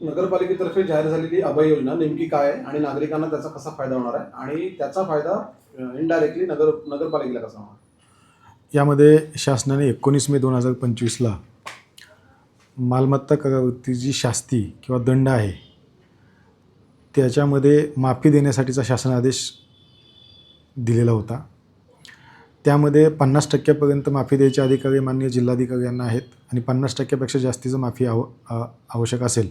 नगरपालिकेतर्फे जाहीर झालेली अभय योजना नेमकी काय आहे आणि नागरिकांना त्याचा कसा फायदा होणार आहे? आणि त्याचा फायदा इनडायरेक्टली नगर नगरपालिकेला कसा होणार? यामध्ये शासनाने एकोणीस मे दोन हजार पंचवीसला मालमत्ता करावरती जी शास्ती किंवा दंड आहे त्याच्यामध्ये माफी देण्यासाठीचा शासन आदेश दिलेला होता. त्यामध्ये पन्नास टक्क्यापर्यंत माफी द्यायचे अधिकारी मान्य जिल्हाधिकारी यांना आहेत आणि पन्नास टक्क्यापेक्षा जास्तीचं माफी आव आवश्यक असेल.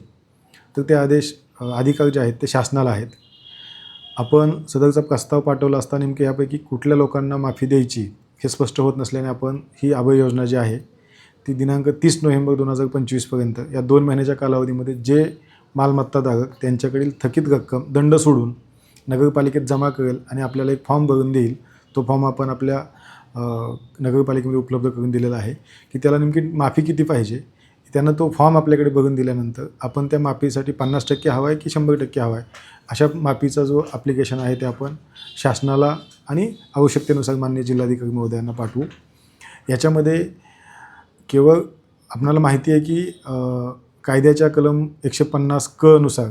तर ते आदेश अधिकार अधिकारी जे आहेत ते शासनाला आहेत. आपण सदरचा प्रस्ताव पाठवला असता नेमके यापैकी कुठल्या लोकांना माफी द्यायची हे स्पष्ट होत नसल्याने आपण ही अभय योजना जी आहे ती दिनांक तीस नोव्हेंबर दोन हजार पंचवीसपर्यंत या दोन महिन्याच्या कालावधीमध्ये जे मालमत्ताधारक त्यांच्याकडील थकीत रक्कम दंड सोडून नगरपालिकेत जमा करेल आणि आपल्याला एक फॉर्म भरून देईल तो फॉर्म आपण आपल्या नगरपालिकेमध्ये उपलब्ध करून दिलेला आहे की त्याला नेमकी माफी किती पाहिजे? त्यांना तो फॉर्म आपल्याकडे बघून दिल्यानंतर आपण त्या माफीसाठी पन्नास टक्के हवा आहे की शंभर टक्के हवा आहे? अशा माफीचा जो ॲप्लिकेशन आहे ते आपण शासनाला आणि आवश्यकतेनुसार मान्य जिल्हाधिकारी महोदयांना पाठवू. याच्यामध्ये केवळ आपणाला माहिती आहे की कायद्याच्या कलम एकशे पन्नास क नुसार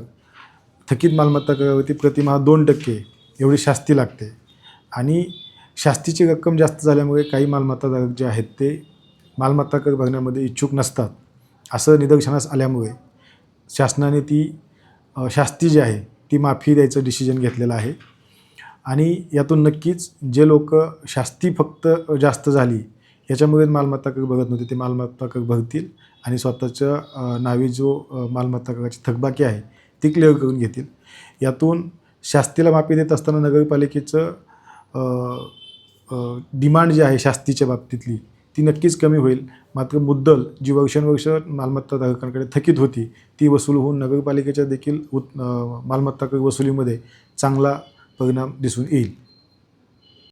थकीत मालमत्ता करावरती प्रतिमाहा दोन टक्के एवढी शास्ती लागते. आणि शास्तीची रक्कम जास्त झाल्यामुळे काही मालमत्ताधारक जे आहेत ते मालमत्ता कर भरण्यामध्ये इच्छुक नसतात असं निदर्शनास आल्यामुळे शासनाने ती शास्ती जी आहे ती माफी द्यायचं डिसिजन घेतलेलं आहे. आणि यातून नक्कीच जे लोक शास्ती फक्त जास्त झाली याच्यामुळे मालमत्ता कर भरत नव्हते ते मालमत्ता कर भरतील आणि स्वतःच्या नावे जो मालमत्ता कराची थकबाकी आहे ती क्लिअर करून घेतील. यातून शास्तीला माफी देत असताना नगरपालिकेचं डिमांड जी आहे शास्तीच्या बाबतीतली ती नक्कीच कमी होईल. मात्र मुद्दल जी वर्षानुवर्ष मालमत्ताधारकांकडे थकीत होती ती वसूल होऊन नगरपालिकेच्या देखील उत् मालमत्ता वसुलीमध्ये चांगला परिणाम दिसून येईल.